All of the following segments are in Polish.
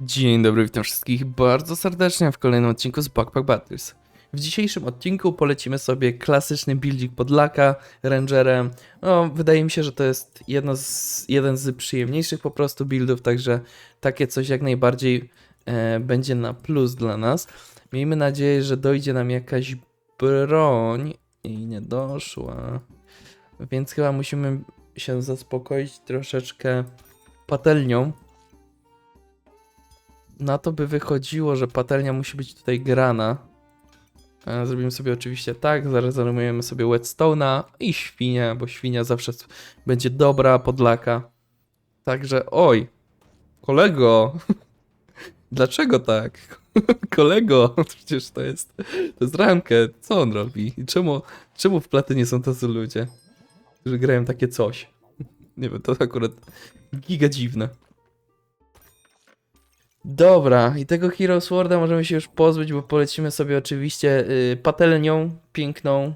Dzień dobry, witam wszystkich bardzo serdecznie w kolejnym odcinku z Backpack Battles. W dzisiejszym odcinku polecimy sobie klasyczny building podlaka Rangerem. No, wydaje mi się, że to jest jedno z, jeden z przyjemniejszych po prostu buildów, także takie coś jak najbardziej e, będzie na plus dla nas. Miejmy nadzieję, że dojdzie nam jakaś broń i nie doszła. Więc chyba musimy się zaspokoić troszeczkę patelnią. Na to by wychodziło, że patelnia musi być tutaj grana. E, Zrobimy sobie oczywiście tak, zarezerwujemy sobie whetstone'a i świnia, bo świnia zawsze będzie dobra podlaka. Także oj, kolego, dlaczego tak? kolego, przecież to jest, to jest ramkę, co on robi? I czemu, czemu w platynie są tacy ludzie, którzy grają takie coś? Nie wiem, to akurat giga dziwne. Dobra, i tego Hero Sworda możemy się już pozbyć, bo polecimy sobie oczywiście y, patelnią piękną,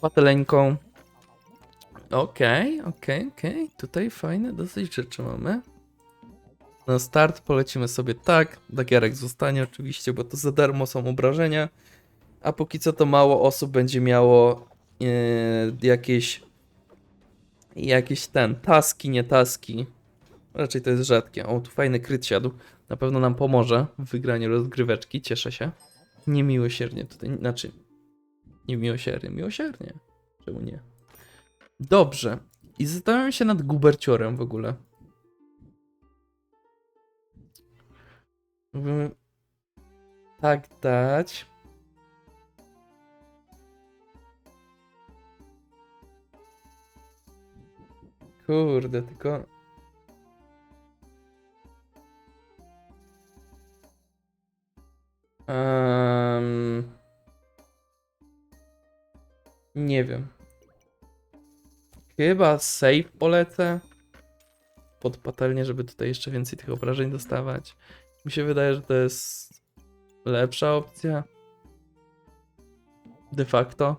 pateleńką. Okej, okej, okej, tutaj fajne dosyć rzeczy mamy. Na start polecimy sobie tak, Dagierek zostanie oczywiście, bo to za darmo są obrażenia, a póki co to mało osób będzie miało y, jakieś jakieś ten, taski, nie taski. Raczej to jest rzadkie. O, tu fajny kryt siadł. Na pewno nam pomoże w wygraniu rozgryweczki, cieszę się. Niemiłosiernie tutaj, znaczy, nie miłosiernie. Czemu nie? Dobrze. I zastanawiam się nad guberciorem w ogóle. Mógłbym tak dać. Kurde, tylko... Em, nie wiem. Chyba save polecę. Pod patelnię, żeby tutaj jeszcze więcej tych obrażeń dostawać. Mi się wydaje, że to jest lepsza opcja. De facto.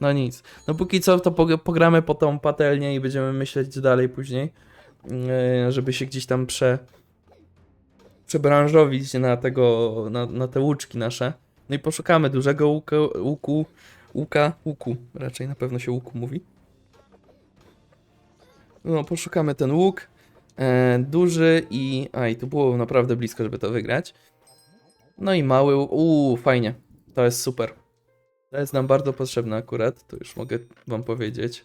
No nic. No póki co to pog- pogramy po tą patelnię i będziemy myśleć dalej później. Yy, żeby się gdzieś tam prze przebranżowić na tego, na, na te łuczki nasze. No i poszukamy dużego łuku, łuka, łuku, raczej na pewno się łuku mówi. No, poszukamy ten łuk, e, duży i, a i tu było naprawdę blisko, żeby to wygrać. No i mały, uuu, fajnie, to jest super. To jest nam bardzo potrzebne akurat, to już mogę wam powiedzieć.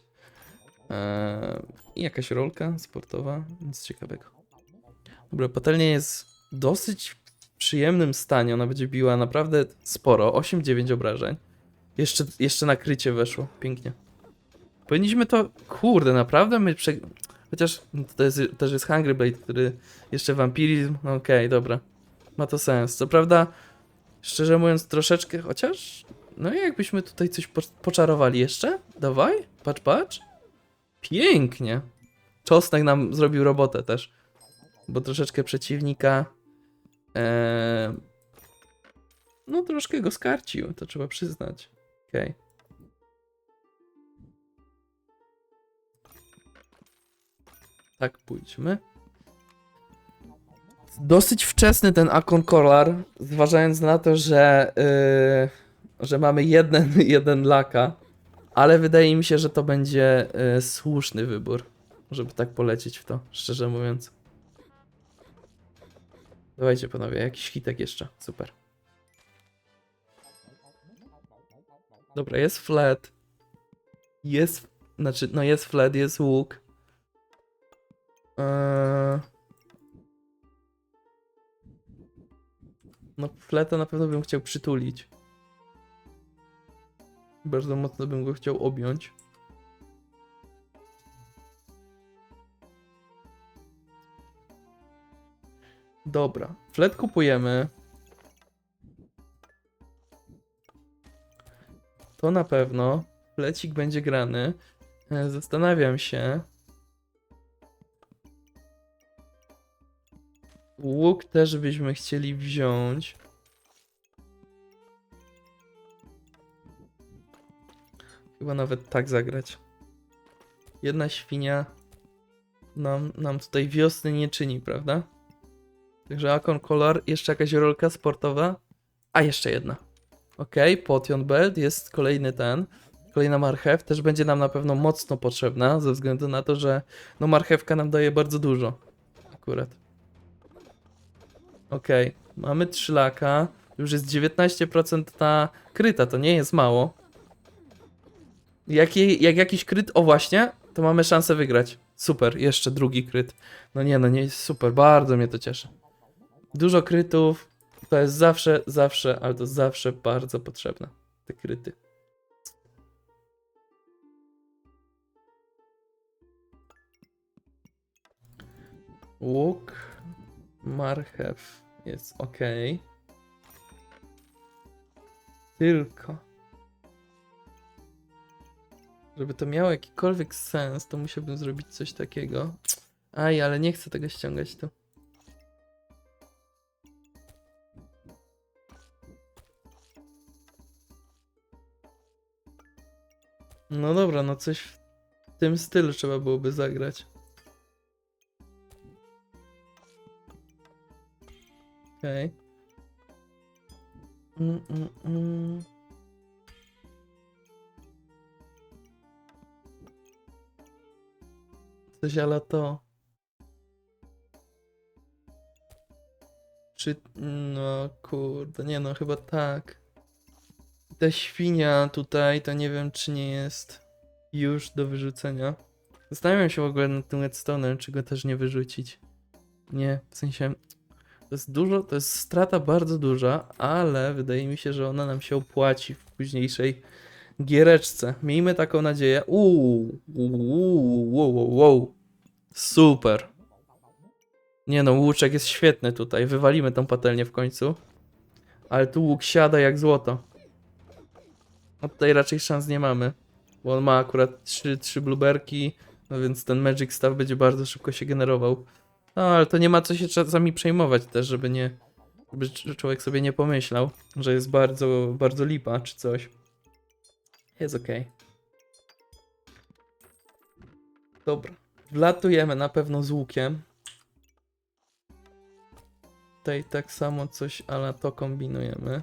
E, I jakaś rolka sportowa, nic ciekawego. Dobra, patelnia jest dosyć przyjemnym stanie. Ona będzie biła naprawdę sporo. 8-9 obrażeń. Jeszcze, jeszcze nakrycie weszło. Pięknie. Powinniśmy to. Kurde, naprawdę my prze... Chociaż no to jest, też jest Hungry Blade, który jeszcze vampirizm. No Okej, dobra. Ma to sens. Co prawda, szczerze mówiąc, troszeczkę. Chociaż. No jakbyśmy tutaj coś po, poczarowali jeszcze? Dawaj, patrz, patrz. Pięknie. Czosnek nam zrobił robotę też bo troszeczkę przeciwnika e, no troszkę go skarcił, to trzeba przyznać. Okej. Tak, pójdźmy. Dosyć wczesny ten Akon Collar, zważając na to, że, yy, że mamy jeden, jeden laka, ale wydaje mi się, że to będzie yy, słuszny wybór, żeby tak polecieć w to, szczerze mówiąc. Dawajcie panowie, jakiś hitek jeszcze. Super. Dobra, jest flat. Jest, znaczy, no jest flat, jest łuk. Eee... No fleta na pewno bym chciał przytulić. Bardzo mocno bym go chciał objąć. Dobra, flet kupujemy. To na pewno. Flecik będzie grany. E, Zastanawiam się. Łuk też byśmy chcieli wziąć. Chyba nawet tak zagrać. Jedna świnia nam, nam tutaj wiosny nie czyni, prawda? Także Akon Color, jeszcze jakaś rolka sportowa. A jeszcze jedna. Okej, Potion Belt jest kolejny ten. Kolejna marchew też będzie nam na pewno mocno potrzebna, ze względu na to, że no marchewka nam daje bardzo dużo. Akurat. Okej, mamy 3 laka. Już jest 19% ta kryta, to nie jest mało. Jak, jej- jak jakiś kryt, o właśnie, to mamy szansę wygrać. Super, jeszcze drugi kryt. No nie, no nie super, bardzo mnie to cieszy. Dużo krytów, to jest zawsze, zawsze, ale to zawsze bardzo potrzebne. Te kryty. Łuk, marchew jest ok. Tylko. Żeby to miało jakikolwiek sens, to musiałbym zrobić coś takiego. Aj, ale nie chcę tego ściągać tu. No dobra, no coś w tym stylu trzeba byłoby zagrać. Okej. Mm, mm, mm. Coś ale to. Czy. No kurde, nie no, chyba tak. Ta świnia tutaj, to nie wiem, czy nie jest już do wyrzucenia. Zastanawiam się w ogóle nad tym redstone'em, czy go też nie wyrzucić. Nie, w sensie. To jest dużo, to jest strata bardzo duża, ale wydaje mi się, że ona nam się opłaci w późniejszej giereczce. Miejmy taką nadzieję. Uuu, uuu, wow, wow. Super. Nie no, łuczek jest świetny tutaj. Wywalimy tą patelnię w końcu. Ale tu łuk siada jak złoto. No tutaj raczej szans nie mamy. Bo on ma akurat trzy, trzy blueberki. No więc ten Magic Staff będzie bardzo szybko się generował. No ale to nie ma co się czasami przejmować też, żeby nie. Żeby cz- człowiek sobie nie pomyślał, że jest bardzo, bardzo lipa czy coś. Jest okej. Dobra. Wlatujemy na pewno z łukiem. Tutaj tak samo coś, ale to kombinujemy.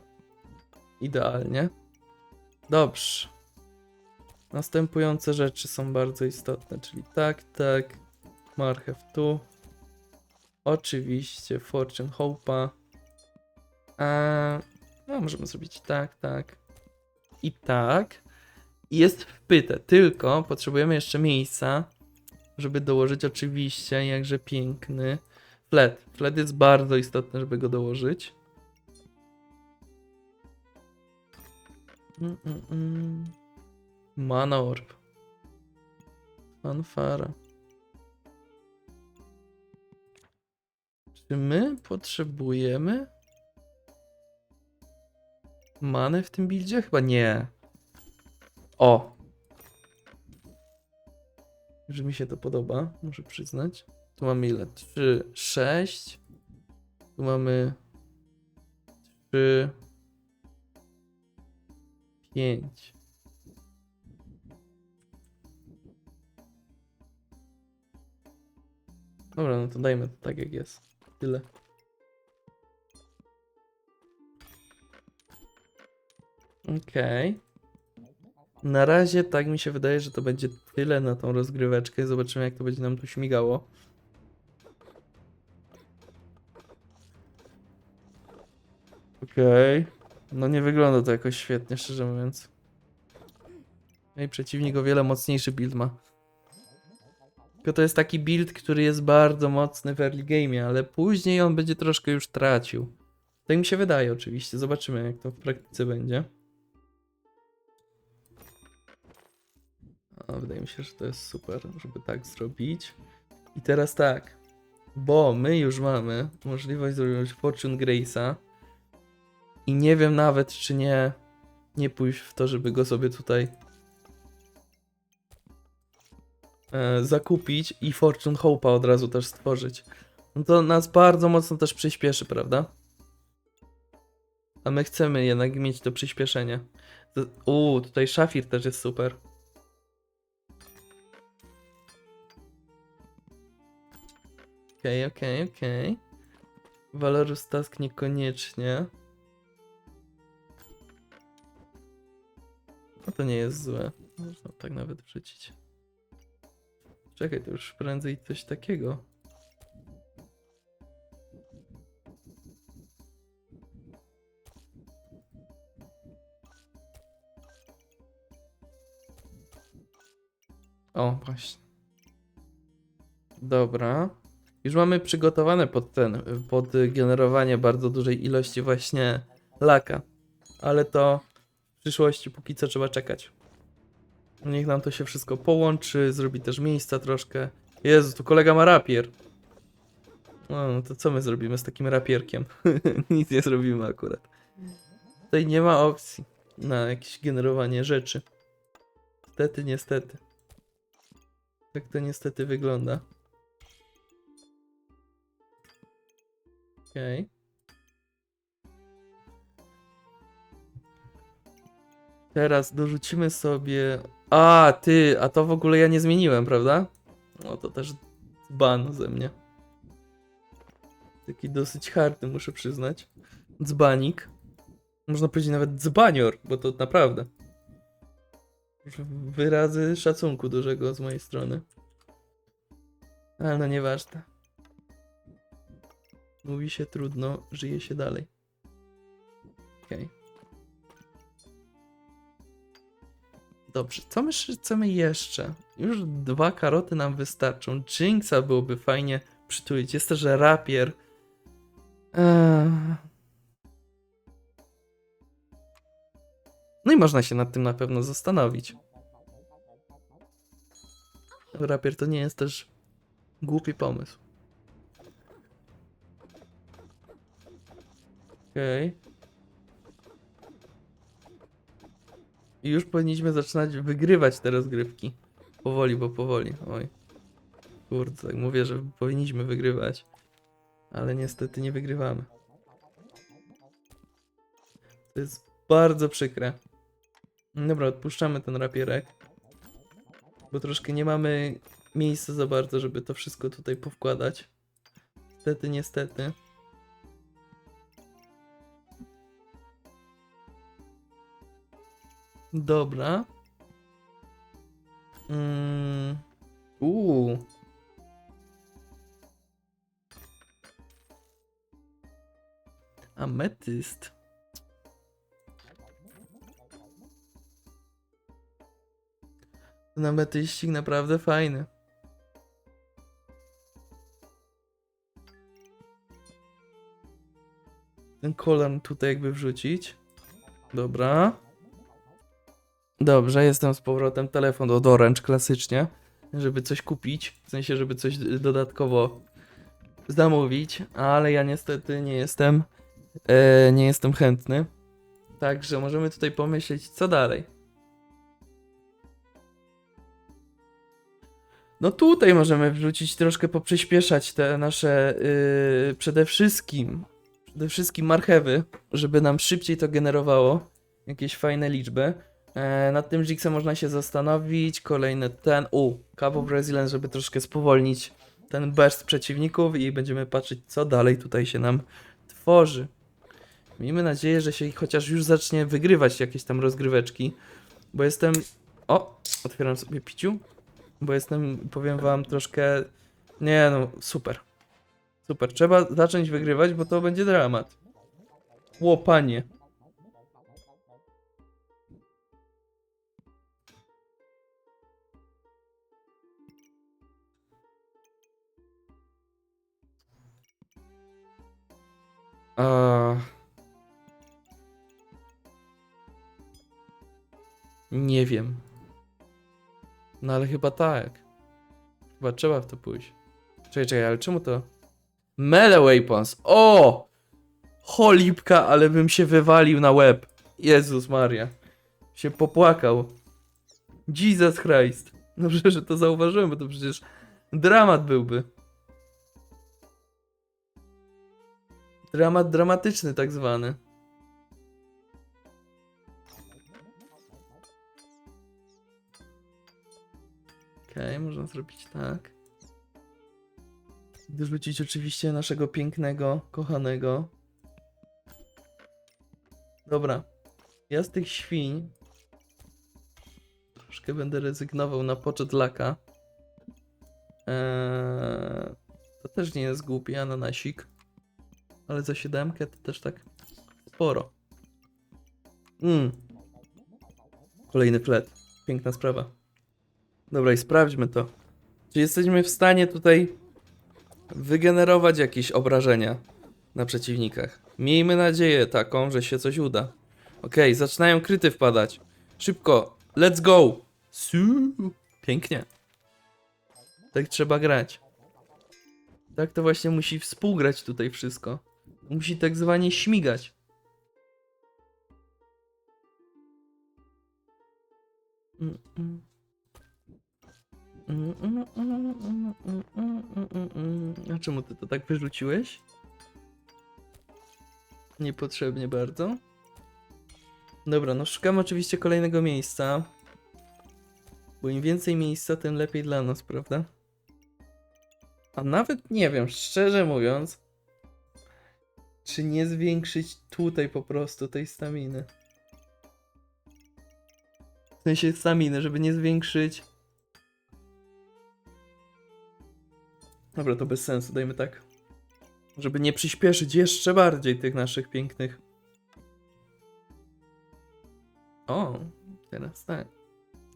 Idealnie. Dobrze. Następujące rzeczy są bardzo istotne, czyli tak, tak. Marchew tu. Oczywiście Fortune Hope'a. A, no, możemy zrobić tak, tak. I tak. Jest wpyte, tylko potrzebujemy jeszcze miejsca, żeby dołożyć oczywiście jakże piękny flet. Flet jest bardzo istotny, żeby go dołożyć. Mm, mm, mm. Mana orb. Fanfara. Czy my potrzebujemy many w tym buildzie? Chyba nie. O! Że mi się to podoba, muszę przyznać. Tu mamy ile? 3, 6. Tu mamy 3, 5. Dobra, no to dajmy to tak jak jest. Tyle. Okej. Na razie tak mi się wydaje, że to będzie tyle na tą rozgryweczkę. Zobaczymy jak to będzie nam tu śmigało. Okej. No nie wygląda to jakoś świetnie, szczerze mówiąc. No i przeciwnik o wiele mocniejszy build ma. Tylko to jest taki build, który jest bardzo mocny w early game, ale później on będzie troszkę już tracił. Tak mi się wydaje oczywiście. Zobaczymy jak to w praktyce będzie. A, wydaje mi się, że to jest super, żeby tak zrobić. I teraz tak, bo my już mamy możliwość zrobić Fortune Grace'a i nie wiem nawet, czy nie, nie pójść w to, żeby go sobie tutaj e, zakupić i Fortune Hope'a od razu też stworzyć. No to nas bardzo mocno też przyspieszy, prawda? A my chcemy jednak mieć to przyspieszenie. Uuu, tutaj szafir też jest super. Okej, okej, okej. Valorous Task niekoniecznie. No to nie jest złe. Można tak nawet wrzucić. Czekaj, to już prędzej coś takiego. O, właśnie. Dobra. Już mamy przygotowane pod ten, pod generowanie bardzo dużej ilości właśnie laka. Ale to przyszłości póki co trzeba czekać. Niech nam to się wszystko połączy, zrobi też miejsca troszkę. Jezu, tu kolega ma rapier. No, no to co my zrobimy z takim rapierkiem? Nic nie zrobimy akurat. Tutaj nie ma opcji na jakieś generowanie rzeczy. Niestety, niestety. Tak to niestety wygląda. Okej. Teraz dorzucimy sobie. A, ty, a to w ogóle ja nie zmieniłem, prawda? No to też ban ze mnie. Taki dosyć hardy, muszę przyznać. Dzbanik. Można powiedzieć nawet dzbanior, bo to naprawdę. Wyrazy szacunku dużego z mojej strony. Ale no nieważne. Mówi się trudno, żyje się dalej. Okej. Dobrze, co my chcemy jeszcze? Już dwa karoty nam wystarczą. Jinxa byłoby fajnie przytulić. Jest też rapier. Eee. No i można się nad tym na pewno zastanowić. Rapier to nie jest też głupi pomysł. Okej. I już powinniśmy zaczynać wygrywać te rozgrywki. Powoli, bo powoli. Oj. Kurde, mówię, że powinniśmy wygrywać. Ale niestety nie wygrywamy. To jest bardzo przykre. Dobra, odpuszczamy ten rapierek. Bo troszkę nie mamy miejsca za bardzo, żeby to wszystko tutaj powkładać. Niestety, niestety. Dobra. Mm. Uuu. Ametyst. Ten ametyścik naprawdę fajny. Ten kolor tutaj jakby wrzucić. Dobra. Dobrze, jestem z powrotem. Telefon od Orange klasycznie, żeby coś kupić. W sensie, żeby coś dodatkowo zamówić, ale ja niestety nie jestem e, nie jestem chętny. Także możemy tutaj pomyśleć, co dalej. No tutaj możemy wrzucić troszkę poprzyspieszać te nasze yy, przede wszystkim przede wszystkim marchewy, żeby nam szybciej to generowało jakieś fajne liczby. E, nad tym Jigsaw można się zastanowić. Kolejny ten. U, Cabo Brazilian, żeby troszkę spowolnić ten burst przeciwników i będziemy patrzeć, co dalej tutaj się nam tworzy. Miejmy nadzieję, że się chociaż już zacznie wygrywać jakieś tam rozgryweczki, bo jestem. O, otwieram sobie piciu, bo jestem, powiem wam, troszkę. Nie no, super. Super, trzeba zacząć wygrywać, bo to będzie dramat. Łopanie. A... Nie wiem. No ale chyba tak. Chyba trzeba w to pójść. Czekaj, czekaj, ale czemu to? Melee weapons. O! Cholipka, ale bym się wywalił na łeb. Jezus Maria. Się popłakał. Jesus Christ. Dobrze, że to zauważyłem, bo to przecież dramat byłby. Dramat dramatyczny tak zwany. Okej, można zrobić tak. Dorzucić oczywiście naszego pięknego, kochanego. Dobra. Ja z tych świń troszkę będę rezygnował na poczet laka. Eee, to też nie jest głupi ananasik. Ale za siódemkę to też tak sporo. Mm. Kolejny flet. Piękna sprawa. Dobra, i sprawdźmy to. Czy jesteśmy w stanie tutaj wygenerować jakieś obrażenia na przeciwnikach? Miejmy nadzieję taką, że się coś uda. Okej, zaczynają kryty wpadać. Szybko, let's go! Pięknie. Tak trzeba grać. Tak to właśnie musi współgrać tutaj wszystko. Musi tak zwanie śmigać. A czemu ty to tak wyrzuciłeś? Niepotrzebnie bardzo. Dobra, no szukamy oczywiście kolejnego miejsca. Bo im więcej miejsca, tym lepiej dla nas, prawda? A nawet nie wiem, szczerze mówiąc, czy nie zwiększyć tutaj po prostu tej staminy. W sensie staminy, żeby nie zwiększyć. Dobra, to bez sensu, dajmy tak. Żeby nie przyspieszyć jeszcze bardziej tych naszych pięknych. O, teraz tak.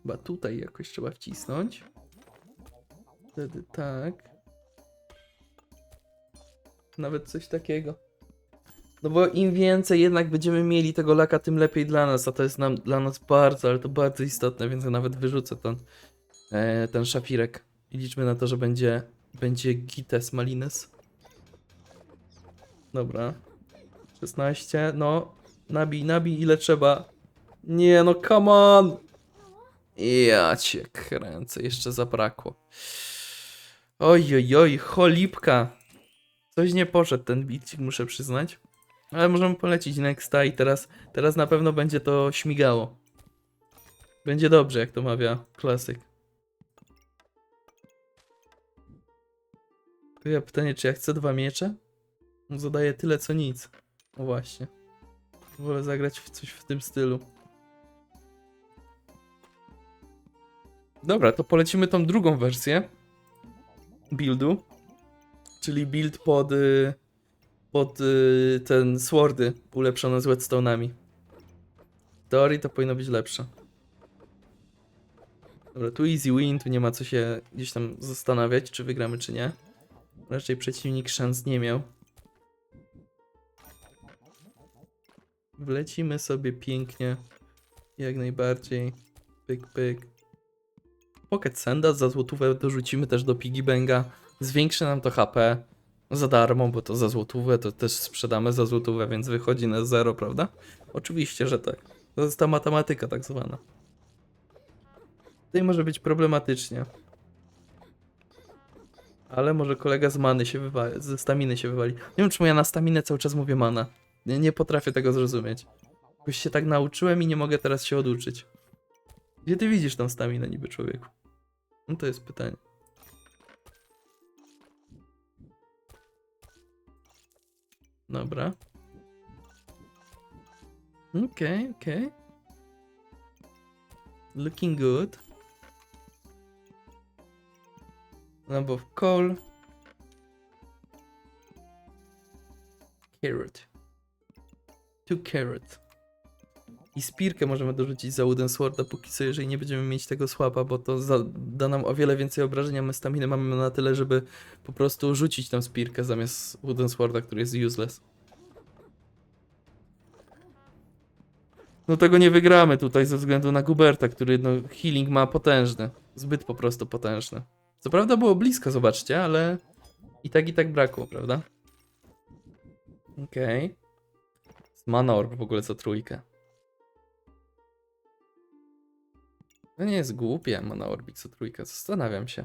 Chyba tutaj jakoś trzeba wcisnąć. Wtedy tak. Nawet coś takiego. No bo im więcej jednak będziemy mieli tego laka, tym lepiej dla nas, a to jest nam, dla nas bardzo, ale to bardzo istotne, więc ja nawet wyrzucę ten, e, ten szafirek i liczmy na to, że będzie, będzie gites malines. Dobra. 16, no. Nabij, nabij ile trzeba. Nie no, come on! Ja cię kręcę, jeszcze zabrakło. Oj, oj, oj, cholipka. Coś nie poszedł ten bicik, muszę przyznać. Ale możemy polecić nexta i teraz, teraz na pewno będzie to śmigało. Będzie dobrze, jak to mawia klasyk. To ja pytanie, czy ja chcę dwa miecze? On zadaje tyle, co nic. No właśnie. Wolę zagrać w coś w tym stylu. Dobra, to polecimy tą drugą wersję buildu, czyli build pod, y, pod y, ten swordy ulepszone z whetstone'ami. W teorii to powinno być lepsze. Dobra, tu easy win, tu nie ma co się gdzieś tam zastanawiać, czy wygramy, czy nie. Raczej przeciwnik szans nie miał. Wlecimy sobie pięknie. Jak najbardziej. Pyk, pyk. Pocket Senda za złotówę dorzucimy też do Piggy Banga. Zwiększy nam to HP za darmo, bo to za złotówę to też sprzedamy za złotówę, więc wychodzi na zero, prawda? Oczywiście, że tak. To jest ta matematyka tak zwana. Tutaj może być problematycznie. Ale może kolega z many się wywali, ze staminy się wywali. Nie wiem, czemu ja na staminę cały czas mówię mana. Nie, nie potrafię tego zrozumieć. Jakoś się tak nauczyłem i nie mogę teraz się oduczyć. Gdzie ty widzisz tą staminę niby człowieku? No to jest pytanie. Dobra. Okej, okay, okej. Okay. Looking good. Number of coal. Carrot. Two carrot. I spirkę możemy dorzucić za Wooden Sworda póki co, jeżeli nie będziemy mieć tego słaba, bo to za, da nam o wiele więcej obrażenia. My staminy mamy na tyle, żeby po prostu rzucić tę spirkę zamiast Wooden Sworda, który jest useless. No tego nie wygramy tutaj ze względu na Guberta, który no healing ma potężny. Zbyt po prostu potężny. Co prawda było blisko, zobaczcie, ale i tak i tak brakło, prawda? Okej. Okay. Mana Orb w ogóle za trójkę. To nie jest głupie, Mana Orbik co trójkę, zastanawiam się.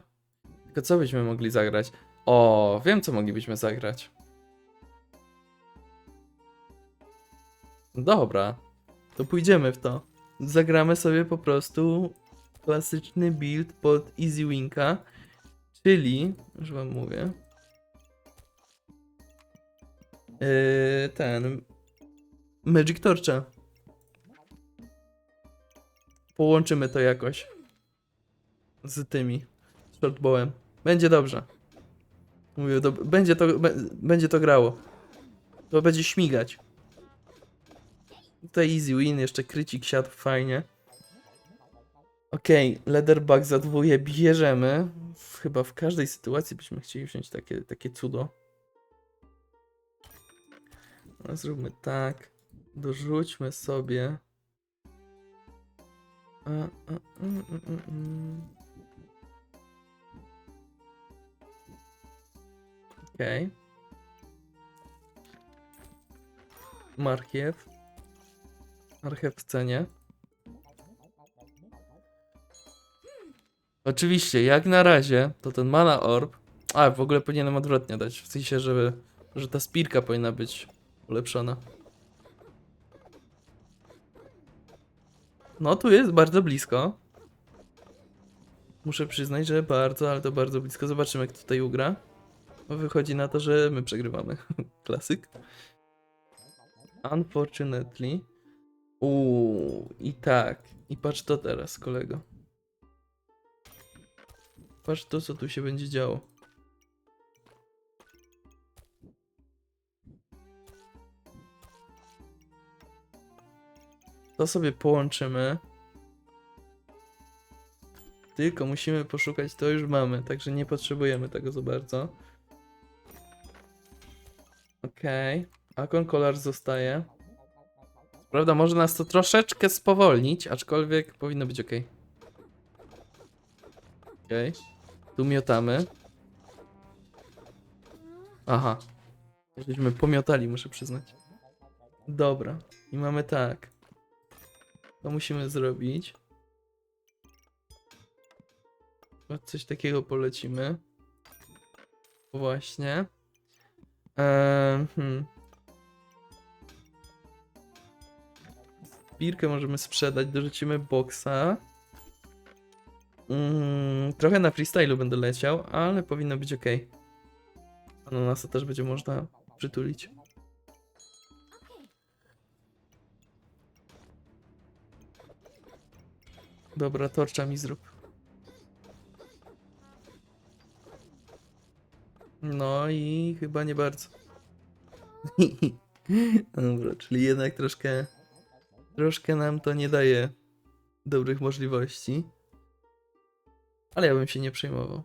Tylko co byśmy mogli zagrać? O, wiem co moglibyśmy zagrać. Dobra, to pójdziemy w to. Zagramy sobie po prostu klasyczny build pod Easy Winka, czyli, już wam mówię, Yy, ten. Magic Torcha. Połączymy to jakoś. Z tymi. Z shortbowem. Będzie dobrze. Mówię, to, będzie, to, będzie to grało. To będzie śmigać. Tutaj easy win, jeszcze krycik siadł fajnie. Okej, leatherbug za dwóje bierzemy. Chyba w każdej sytuacji byśmy chcieli wziąć takie, takie cudo. No, zróbmy tak. Dorzućmy sobie. Okej. Marchiew. Marchew w cenie. Oczywiście, jak na razie, to ten mana orb. A, w ogóle powinienem odwrotnie dać. W sensie, żeby, że ta spirka powinna być ulepszona. No, tu jest bardzo blisko. Muszę przyznać, że bardzo, ale to bardzo blisko. Zobaczymy, jak tutaj ugra. Wychodzi na to, że my przegrywamy. Klasyk. Unfortunately. Uuu, i tak. I patrz to teraz, kolego. Patrz to, co tu się będzie działo. To sobie połączymy. Tylko musimy poszukać, to już mamy, także nie potrzebujemy tego za bardzo. Okej. Akon Kolar zostaje. Prawda, może nas to troszeczkę spowolnić, aczkolwiek powinno być ok. Okej. Tu miotamy. Aha. Żeśmy pomiotali, muszę przyznać. Dobra. I mamy tak. To musimy zrobić. Coś takiego polecimy. Właśnie. Eee, hmm. Spirkę możemy sprzedać, dorzucimy boksa. Mm, trochę na freestylu będę leciał, ale powinno być ok. Ananasa też będzie można przytulić. Dobra, torcza mi zrób. No i chyba nie bardzo. Dobra, czyli jednak troszkę troszkę nam to nie daje dobrych możliwości. Ale ja bym się nie przejmował.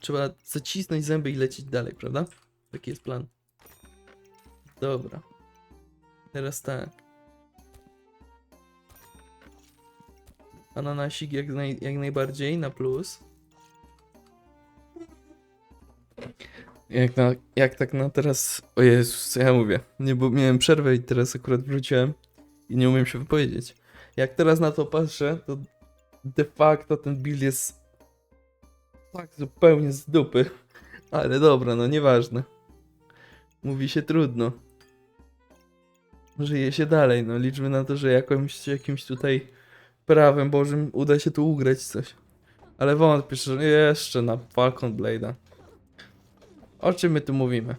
Trzeba zacisnąć zęby i lecieć dalej, prawda? Taki jest plan. Dobra. Teraz tak. Ananasik jak, naj, jak najbardziej na plus. Jak, na, jak tak na teraz. O Jezus, co ja mówię? Nie, bo miałem przerwę i teraz akurat wróciłem i nie umiem się wypowiedzieć. Jak teraz na to patrzę, to de facto ten build jest tak zupełnie z dupy. Ale dobra, no nieważne. Mówi się trudno. Żyje się dalej, no liczmy na to, że jakimś, jakimś tutaj prawem Bożym uda się tu ugrać coś. Ale wątpię, że jeszcze na Falcon Blade'a. O czym my tu mówimy?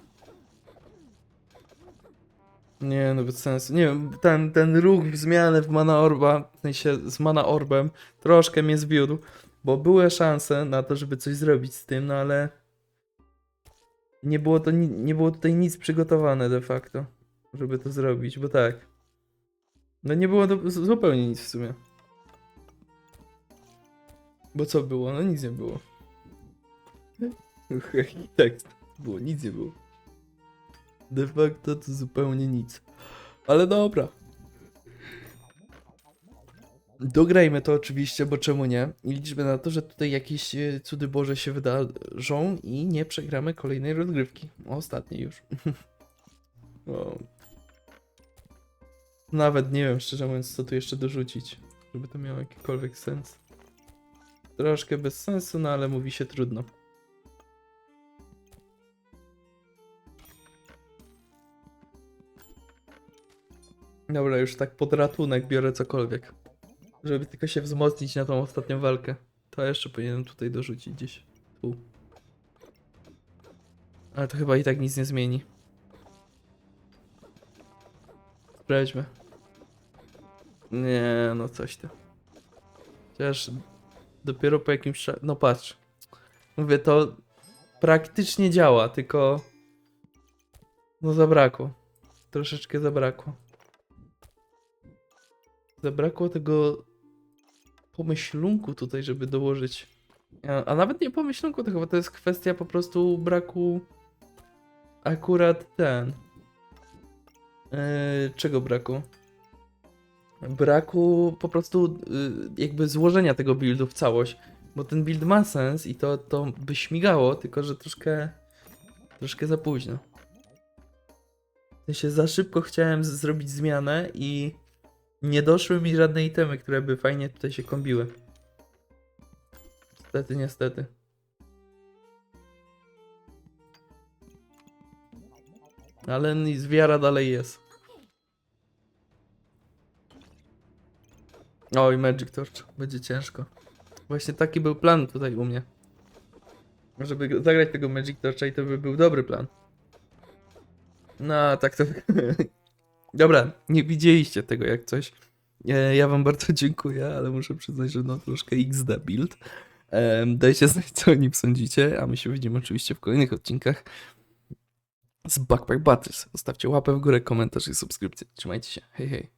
Nie, no bez sensu. Nie wiem, ten, ten ruch w zmianę w Mana Orba, w sensie z Mana Orbem, troszkę mnie zwiódł, bo były szanse na to, żeby coś zrobić z tym, no ale nie było, to, ni- nie było tutaj nic przygotowane de facto, żeby to zrobić, bo tak. No nie było do, zupełnie nic w sumie. Bo co było? No nic nie było. Jaki tekst. Było, nic nie było. De facto to zupełnie nic. Ale dobra. Dograjmy to oczywiście, bo czemu nie? I liczmy na to, że tutaj jakieś e, cudy Boże się wydarzą i nie przegramy kolejnej rozgrywki. Ostatniej już. o. Nawet nie wiem, szczerze mówiąc, co tu jeszcze dorzucić, żeby to miało jakikolwiek sens. Troszkę bez sensu, no ale mówi się trudno. Dobra, już tak pod ratunek biorę cokolwiek. Żeby tylko się wzmocnić na tą ostatnią walkę. To jeszcze powinienem tutaj dorzucić gdzieś. Tu. Ale to chyba i tak nic nie zmieni. Sprawdźmy. Nie, no coś to. Chociaż dopiero po jakimś. No patrz. Mówię, to praktycznie działa, tylko. No zabrakło. Troszeczkę zabrakło. Zabrakło tego pomyślunku tutaj, żeby dołożyć. A, nawet nie pomyślunku, to chyba to jest kwestia po prostu braku. Akurat ten. Yy, czego braku? Braku po prostu yy, jakby złożenia tego buildu w całość. Bo ten build ma sens i to, to by śmigało, tylko że troszkę. troszkę za późno. W sensie za szybko chciałem zrobić zmianę i nie doszły mi żadne itemy, które by fajnie tutaj się kombiły. Niestety, niestety. Ale wiara dalej jest. Oj, Magic Torch. Będzie ciężko. Właśnie taki był plan tutaj u mnie. Żeby zagrać tego Magic Torcha i to by był dobry plan. No, tak to... Dobra, nie widzieliście tego jak coś. E, Ja wam bardzo dziękuję, ale muszę przyznać, że no troszkę XD build. Em, Dajcie znać, co o nim sądzicie, a my się widzimy oczywiście w kolejnych odcinkach z Backpack Battles. Zostawcie łapę w górę, komentarz i subskrypcję. Trzymajcie się. Hej, hej.